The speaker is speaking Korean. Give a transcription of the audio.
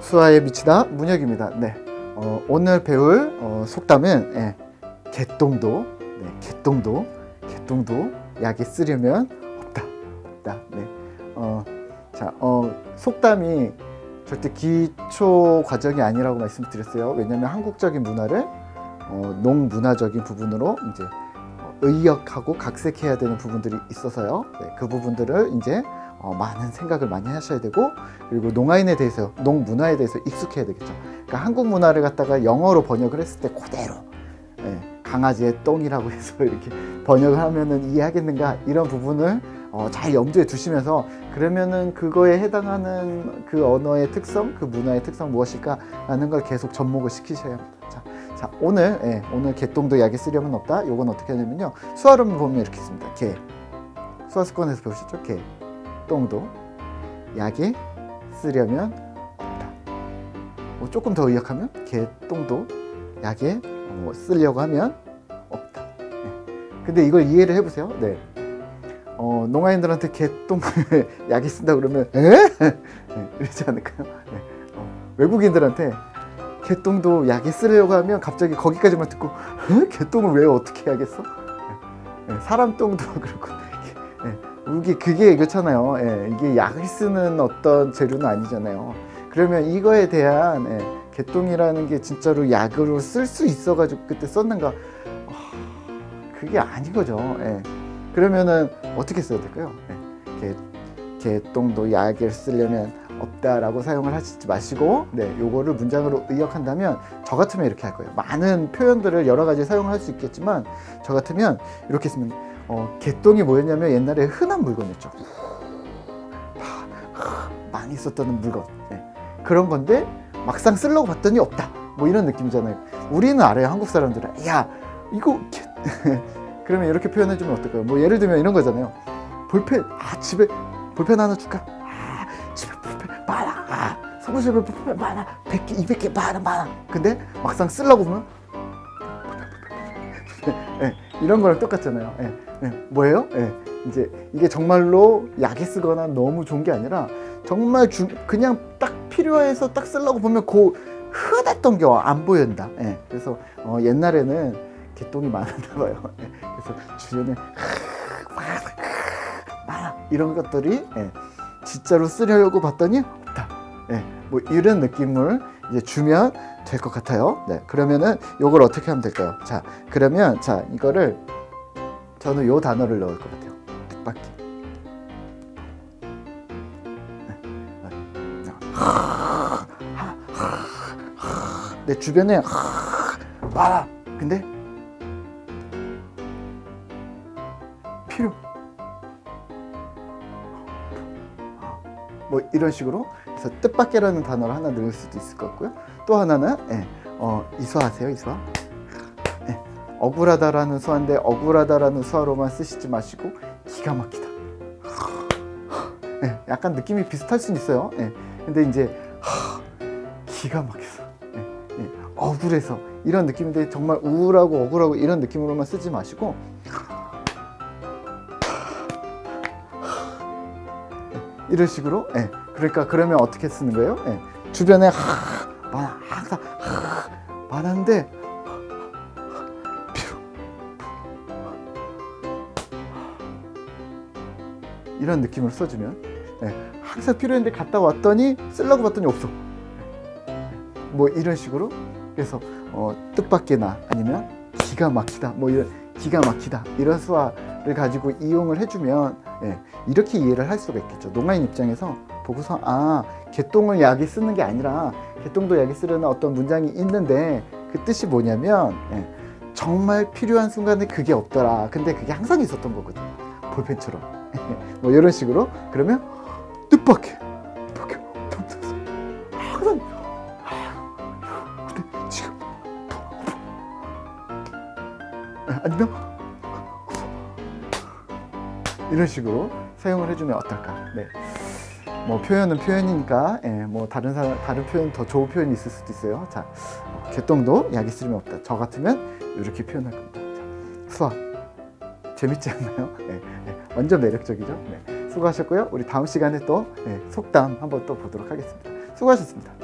수아에 미치다 문혁입니다. 네, 어, 오늘 배울 어, 속담은 예, 개똥도, 네, 개똥도, 개똥도 약에 쓰려면 없다, 없다. 네, 어, 자, 어, 속담이 절대 기초 과정이 아니라고 말씀드렸어요. 왜냐하면 한국적인 문화를 어, 농문화적인 부분으로 이제 어, 의역하고 각색해야 되는 부분들이 있어서요. 네, 그 부분들을 이제 어, 많은 생각을 많이 하셔야 되고 그리고 농아인에 대해서 농문화에 대해서 익숙해야 되겠죠. 그러니까 한국 문화를 갖다가 영어로 번역을 했을 때 그대로 예, 강아지의 똥이라고 해서 이렇게 번역을 하면은 이해하겠는가 이런 부분을 어, 잘 염두에 두시면서 그러면은 그거에 해당하는 그 언어의 특성, 그 문화의 특성 무엇일까라는 걸 계속 접목을 시키셔야 합니다. 자, 자 오늘 예, 오늘 개똥도 약에 쓰려면 없다. 요건 어떻게 하냐면요. 수화를 보면 이렇게 있습니다. 개 수화습관에서 배우셨죠? 개 똥도 약에 쓰려면 없다. 뭐 조금 더 의역하면 개 똥도 약에 어, 쓰려고 하면 없다. 네. 근데 이걸 이해를 해보세요. 네. 어, 농아인들한테 개똥을 약에 쓴다 그러면 에? 네, 이러지 않을까요? 네. 어, 외국인들한테 개똥도 약에 쓰려고 하면 갑자기 거기까지만 듣고 에? 개똥을 왜 어떻게 해야겠어? 네. 네, 사람 똥도 그렇고 네. 이게 그게 그렇잖아요. 예, 이게 약을 쓰는 어떤 재료는 아니잖아요. 그러면 이거에 대한 예, 개똥이라는 게 진짜로 약으로 쓸 수 있어가지고 그때 썼는가? 아, 그게 아닌 거죠. 예. 그러면은 어떻게 써야 될까요? 예. 개, 개똥도 약을 쓰려면 없다라고 사용을 하시지 마시고 네, 요거를 문장으로 의역한다면 저 같으면 이렇게 할 거예요. 많은 표현들을 여러 가지 사용할 수 있겠지만 저 같으면 이렇게 쓰면 어, 개똥이 뭐였냐면 옛날에 흔한 물건이었죠. 하, 많이 썼던 물건. 예. 그런 건데 막상 쓰려고 봤더니 없다. 뭐 이런 느낌이잖아요. 우리는 알아요. 한국 사람들은. 야, 이거 개... 그러면 이렇게 표현해 주면 어떨까요? 뭐 예를 들면 이런 거잖아요. 볼펜, 아, 집에 볼펜 하나 줄까? 아, 집에 볼펜 많아. 아, 사무실에 볼펜 많아. 100개, 200개 많아, 많아. 근데 막상 쓰려고 보면 예, 이런 거랑 똑같잖아요. 예, 예, 뭐예요? 예, 이제 이게 정말로 약에 쓰거나 너무 좋은 게 아니라 정말 주, 그냥 딱 필요해서 딱 쓰려고 보면 그 흔했던 게 안 보인다. 예, 그래서 어, 옛날에는 개똥이 많았나 봐요. 예, 그래서 주변에 많아 이런 것들이 예, 진짜로 쓰려고 봤더니 예, 뭐 이런 느낌을 이제 주면 될 것 같아요. 네, 그러면은 요걸 어떻게 하면 될까요? 자, 그러면 자 이거를 저는 요 단어를 넣을 것 같아요. 뜻밖의. 내 주변에 많아. 근데 필요. 뭐 이런 식으로 그래서 뜻밖이라는 단어를 하나 넣을 수도 있을 것 같고요. 또 하나는 예, 어, 이수하세요, 이수하. 예, 억울하다라는 수화인데 억울하다라는 수화로만 쓰시지 마시고 기가 막히다. 예, 약간 느낌이 비슷할 수는 있어요. 예, 근데 이제 하, 기가 막혀서 예, 예, 억울해서 이런 느낌인데 정말 우울하고 억울하고 이런 느낌으로만 쓰지 마시고 이런 식으로 예. 그러니까 그러면 어떻게 쓰는 거예요? 예. 주변에 하, 많아 항상 하, 필요 이런 느낌으로 써주면 예. 항상 필요했는데 갔다 왔더니 쓰려고 봤더니 없어 예. 뭐 이런 식으로 그래서 어, 뜻밖이나 아니면 기가 막히다 뭐 이런 기가 막히다 이런 수화 를 가지고 이용을 해주면 예, 이렇게 이해를 할 수가 있겠죠. 농아인 입장에서 보고서 아 개똥을 약이 쓰는 게 아니라 개똥도 약이 쓰려는 어떤 문장이 있는데 그 뜻이 뭐냐면 예, 정말 필요한 순간에 그게 없더라. 근데 그게 항상 있었던 거거든. 볼펜처럼 뭐 이런 식으로 그러면 뜻밖의 예, 아니면 이런 식으로 사용을 해주면 어떨까? 네. 뭐 표현은 표현이니까, 예, 뭐 다른 사람 다른 표현 더 좋은 표현이 있을 수도 있어요. 자, 어, 개똥도 약이 쓰면 없다. 저 같으면 이렇게 표현할 겁니다. 자, 수학 재밌지 않나요? 예, 예, 완전 매력적이죠. 네. 수고하셨고요. 우리 다음 시간에 또 예, 속담 한번 또 보도록 하겠습니다. 수고하셨습니다.